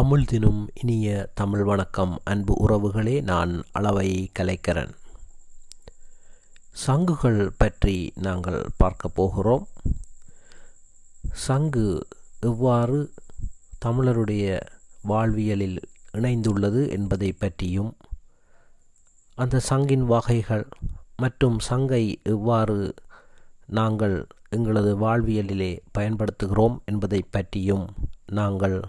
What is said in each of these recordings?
அமுழ்தினும் இனிய தமிழ் வணக்கம். அன்பு உறவுகளே நான் அளவை கலைக்கரன். சங்குகள் பற்றி நாங்கள் பார்க்க போகிறோம். சங்கு எவ்வாறு தமிழருடைய வாழ்வியலில் இணைந்துள்ளது என்பதை பற்றியும் அந்த சங்கின் வகைகள் மற்றும் சங்கை எவ்வாறு நாங்கள் எங்களது வாழ்வியலிலே பயன்படுத்துகிறோம் என்பதை பற்றியும் நாங்கள்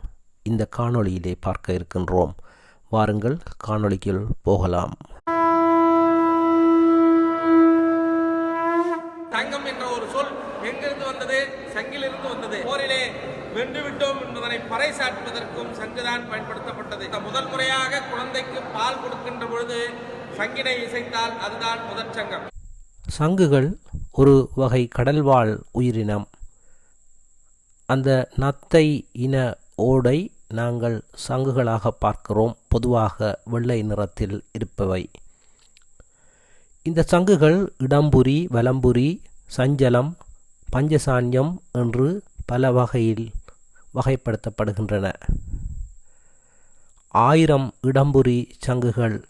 இந்த காணொளியிலே பார்க்க இருக்கின்றோம். வாருங்கள் காணொளிக்குள் போகலாம். சங்கம் என்ற ஒரு சொல் எங்கிருந்து வந்தது? சங்கிலிருந்து வந்தது. போரிலே வென்று விட்டோம் என்பதனை பறைசாற்றுவதற்கும் சங்குதான் பயன்படுத்தப்பட்டது. முதல் முறையாக குழந்தைக்கு பால் கொடுக்கின்ற பொழுது சங்கினை இசைத்தால் அதுதான் முதற் சங்கம். சங்குகள் ஒரு வகை கடல்வாழ் உயிரினம். அந்த நத்தை இன ஓடை நாங்கள் சங்குகளாக பார்க்கிறோம். பொதுவாக வெள்ளை நிறத்தில் இருப்பவை. இந்த சங்குகள் இடம்புரி வலம்புரி சஞ்சலம் பஞ்சசான்யம் என்று பல வகையில் வகைப்படுத்தப்படுகின்றன. ஆயிரம் இடம்புரி சங்குகள்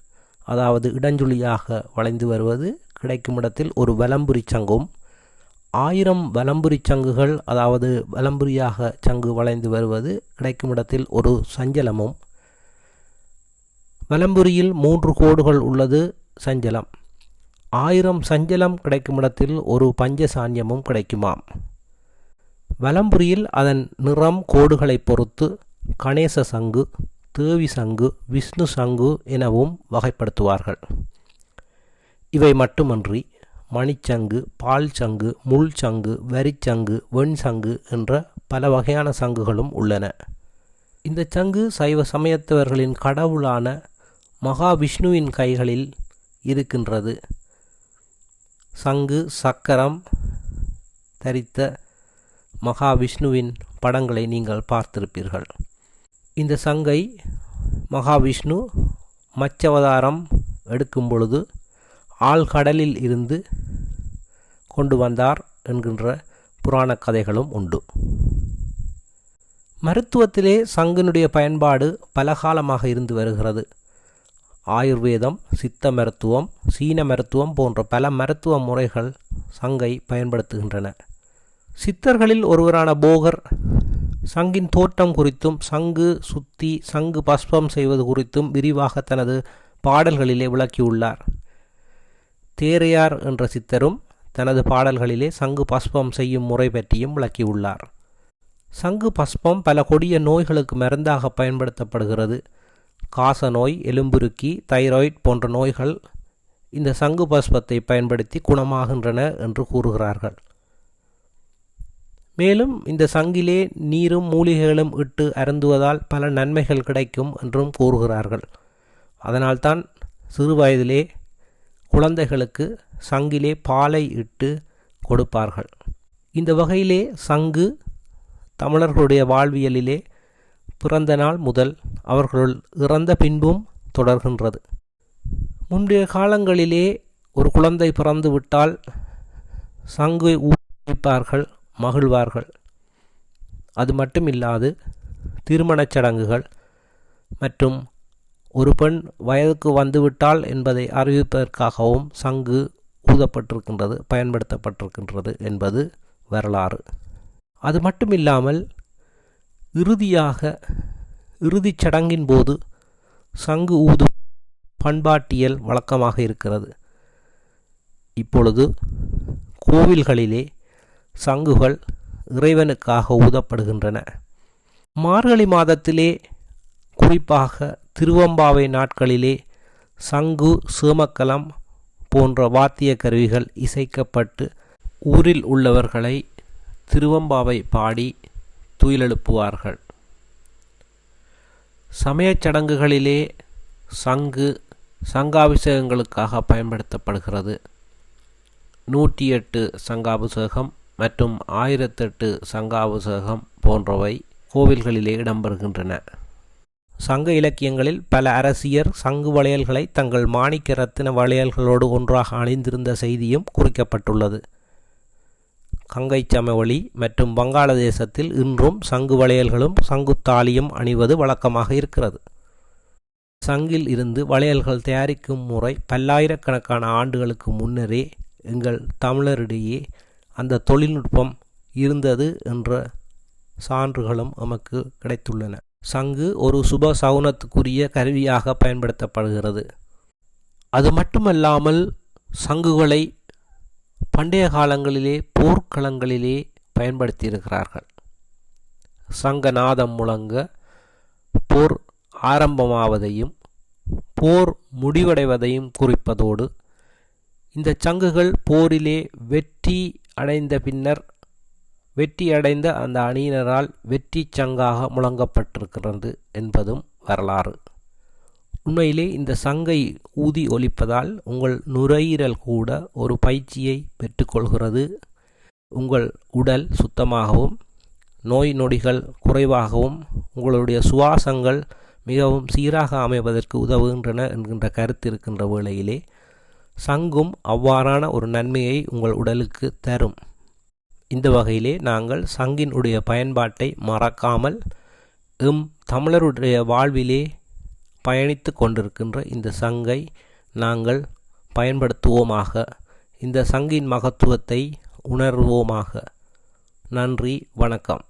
அதாவது இடஞ்சுழியாக வளைந்து வருவது கிடைக்கும் இடத்தில் ஒரு வலம்புரி சங்கும் ஆயிரம் வலம்புரி சங்குகள் அதாவது வலம்புரியாக சங்கு வளைந்து வருவது கிடைக்கும் இடத்தில் ஒரு சஞ்சலமும். வலம்புரியில் மூன்று கோடுகள் உள்ளது சஞ்சலம். ஆயிரம் சஞ்சலம் கிடைக்கும் இடத்தில் ஒரு பஞ்சசான்யமும் கிடைக்குமாம். வலம்புரியில் அதன் நிறம் கோடுகளை பொறுத்து கணேச சங்கு தேவி சங்கு விஷ்ணு சங்கு எனவும் வகைப்படுத்துவார்கள். இவை மட்டுமன்றி மணிச்சங்கு பால் சங்கு முள் சங்கு வரிச்சங்கு வெண் சங்கு என்ற பல வகையான சங்குகளும் உள்ளன. இந்த சங்கு சைவ சமயத்தவர்களின் கடவுளான மகாவிஷ்ணுவின் கைகளில் இருக்கின்றது. சங்கு சக்கரம் தரித்த மகாவிஷ்ணுவின் படங்களை நீங்கள் பார்த்திருப்பீர்கள். இந்த சங்கை மகாவிஷ்ணு மச்சவதாரம் எடுக்கும் பொழுது ஆழ்கடலில் இருந்து கொண்டு வந்தார் என்கின்ற புராண கதைகளும் உண்டு. மருத்துவத்திலே சங்கினுடைய பயன்பாடு பல காலமாக இருந்து வருகிறது. ஆயுர்வேதம் சித்த மருத்துவம் சீன மருத்துவம் போன்ற பல மருத்துவ முறைகள் சங்கை பயன்படுத்துகின்றன. சித்தர்களில் ஒருவரான போகர் சங்கின் தோற்றம் குறித்தும் சங்கு சுத்தி சங்கு பஸ்பம் செய்வது குறித்தும் விரிவாக தனது பாடல்களிலே விளக்கியுள்ளார். தேரையார் என்ற சித்தரும் தனது பாடல்களிலே சங்கு பஸ்பம் செய்யும் முறை பற்றியும் விளக்கியுள்ளார். சங்கு பஸ்பம் பல கொடிய நோய்களுக்கு மருந்தாக பயன்படுத்தப்படுகிறது. காச நோய் எலும்புருக்கி தைராய்ட் போன்ற நோய்கள் இந்த சங்கு பஸ்பத்தை பயன்படுத்தி குணமாகின்றன என்று கூறுகிறார்கள். மேலும் இந்த சங்கிலே நீரும் மூலிகைகளும் இட்டு அருந்துவதால் பல நன்மைகள் கிடைக்கும் என்றும் கூறுகிறார்கள். அதனால்தான் சிறு வயதிலே குழந்தைகளுக்கு சங்கிலே பாலை இட்டு கொடுப்பார்கள். இந்த வகையிலே சங்கு தமிழர்களுடைய வாழ்வியலிலே பிறந்த நாள் முதல் அவர்களுள் இறந்த பின்பும் தொடர்கின்றது. முந்தைய காலங்களிலே ஒரு குழந்தை பிறந்து விட்டால் சங்கு ஊப்பார்கள் மகிழ்வார்கள். அது மட்டுமில்லாது திருமணச் சடங்குகள் மற்றும் ஒரு பெண் வயதுக்கு வந்துவிட்டால் என்பதை அறிவிப்பதற்காகவும் சங்கு ஊதப்பட்டிருக்கின்றது பயன்படுத்தப்பட்டிருக்கின்றது என்பது வரலாறு. அது மட்டுமில்லாமல் இறுதியாக இறுதிச் சடங்கின் போது சங்கு ஊது பண்பாட்டியல் வழக்கமாக இருக்கிறது. இப்பொழுது கோவில்களிலே சங்குகள் இறைவனுக்காக ஊதப்படுகின்றன. மார்கழி மாதத்திலே குறிப்பாக திருவம்பாவை நாட்களிலே சங்கு சேமக்கலம் போன்ற வாத்திய கருவிகள் இசைக்கப்பட்டு ஊரில் உள்ளவர்களை திருவம்பாவை பாடி துயிலெழுப்புவார்கள். சமயச் சடங்குகளிலே சங்கு சங்காபிஷேகங்களுக்காக பயன்படுத்தப்படுகிறது. நூற்றி எட்டு சங்காபிஷேகம் மற்றும் ஆயிரத்தெட்டு சங்காபிஷேகம் போன்றவை கோவில்களிலே இடம்பெறுகின்றன. சங்க இலக்கியங்களில் பல அரசியர் சங்கு வளையல்களை தங்கள் மாணிக்க ரத்தின வளையல்களோடு ஒன்றாக அணிந்திருந்த செய்தியும் குறிக்கப்பட்டுள்ளது. கங்கை சமவெளி மற்றும் வங்காளதேசத்தில் இன்றும் சங்கு வளையல்களும் சங்குத்தாலியும் அணிவது வழக்கமாக இருக்கிறது. சங்கில் இருந்து வளையல்கள் தயாரிக்கும் முறை பல்லாயிரக்கணக்கான ஆண்டுகளுக்கு முன்னரே எங்கள் தமிழரிடையே அந்த தொழில்நுட்பம் இருந்தது என்ற சான்றுகளும் நமக்கு கிடைத்துள்ளன. சங்கு ஒரு சுப சவுனத்துக்குரிய கருவியாக பயன்படுத்தப்படுகிறது. அது மட்டுமல்லாமல் சங்குகளை பண்டைய காலங்களிலே போர்க்களங்களிலே பயன்படுத்தியிருக்கிறார்கள். சங்கநாதம் முழங்க போர் ஆரம்பமாவதையும் போர் முடிவடைவதையும் குறிப்பதோடு இந்த சங்குகள் போரிலே வெற்றி அடைந்த பின்னர் வெற்றியடைந்த அந்த அணியினரால் வெற்றி சங்காக முழங்கப்பட்டிருக்கிறது என்பதும் வரலாறு. உண்மையிலே இந்த சங்கை ஊதி ஒலிப்பதால் உங்கள் நுரையீரல் கூட ஒரு பயிற்சியை பெற்றுக்கொள்கிறது. உங்கள் உடல் சுத்தமாகவும் நோய் நொடிகள் குறைவாகவும் உங்களுடைய சுவாசங்கள் மிகவும் சீராக அமைவதற்கு உதவுகின்றன என்கின்ற கருத்து இருக்கின்ற வேளையிலே சங்கும் அவ்வாறான ஒரு நன்மையை உங்கள் உடலுக்கு தரும். இந்த வகையிலே நாங்கள் சங்கினுடைய பயன்பாட்டை மறக்காமல் எம் தமிழருடைய வாழ்விலே பயணித்து கொண்டிருக்கின்ற இந்த சங்கை நாங்கள் பயன்படுத்துவோமாக. இந்த சங்கின் மகத்துவத்தை உணர்வோமாக. நன்றி வணக்கம்.